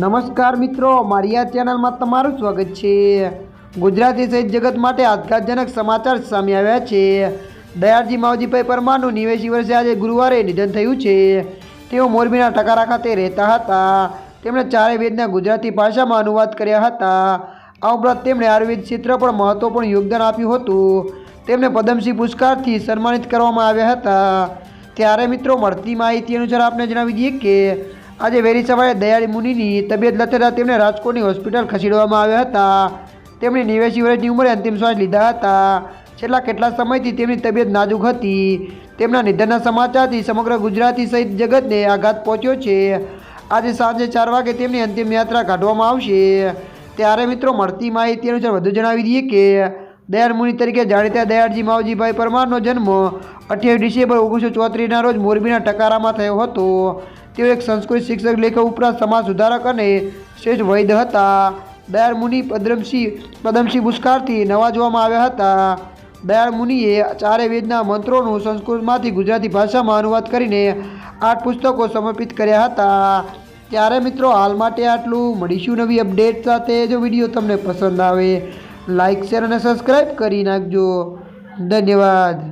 નમસ્કાર મિત્રો મારી આ ચેનલમાં તમારું સ્વાગત છે. ગુજરાતી સહિત જગત માટે આઘાતજનક સમાચાર સામે આવ્યા છે. દયાળજી માવજીભાઈ પરમારનું નિવેશી વર્ષે આજે ગુરુવારે નિધન થયું છે. તેઓ મોરબીના ટકારા ખાતે રહેતા હતા. તેમણે ચારે વેદના ગુજરાતી ભાષામાં અનુવાદ કર્યા હતા. આ ઉપરાંત તેમણે આયુર્વેદ ક્ષેત્ર પણ મહત્ત્વપૂર્ણ યોગદાન આપ્યું હતું. તેમને પદ્મશ્રી પુરસ્કારથી સન્માનિત કરવામાં આવ્યા હતા. ત્યારે મિત્રો, મળતી માહિતી અનુસાર આપને જણાવી દઈએ કે આજે વહેલી સવારે દયાળી મુનિની તબિયત લથડતા તેમને રાજકોટની હોસ્પિટલ ખસેડવામાં આવ્યા હતા. તેમણે નેવ્યાસી વર્ષની ઉંમરે અંતિમ શ્વાસ લીધા હતા. છેલ્લા કેટલા સમયથી તેમની તબિયત નાજુક હતી. તેમના નિધનના સમાચારથી સમગ્ર ગુજરાતી સહિત જગતને આઘાત પહોંચ્યો છે. આજે સાંજે ચાર વાગે તેમની અંતિમ યાત્રા કાઢવામાં આવશે. ત્યારે મિત્રો, મળતી માહિતી અનુસાર વધુ જણાવી દઈએ કે, દયાળ મુનિ તરીકે જાણીતા દયાળજી માવજીભાઈ પરમારનો જન્મ અઠ્યાવીસ ડિસેમ્બર ઓગણીસો ચોત્રીસના રોજ મોરબીના ટકારામાં થયો હતો. તેઓ એક સંસ્કૃત શિક્ષક, લેખક ઉપરાંત સમાજ સુધારક અને શ્રેષ્ઠ વૈદ હતા. દયાળ મુનિ પદ્મસિંહ પદ્મસિંહ પુરસ્કારથી નવાજવામાં આવ્યા હતા. દયાળ મુનિએ ચારે વેદના મંત્રોનું સંસ્કૃતમાંથી ગુજરાતી ભાષામાં અનુવાદ કરીને આઠ પુસ્તકો સમર્પિત કર્યા હતા. ત્યારે મિત્રો, હાલ માટે આટલું. મળીશું નવી અપડેટ સાથે. જો વીડિયો તમને પસંદ આવે લાઇક શેર અને સબસ્ક્રાઈબ કરી નાખજો. ધન્યવાદ.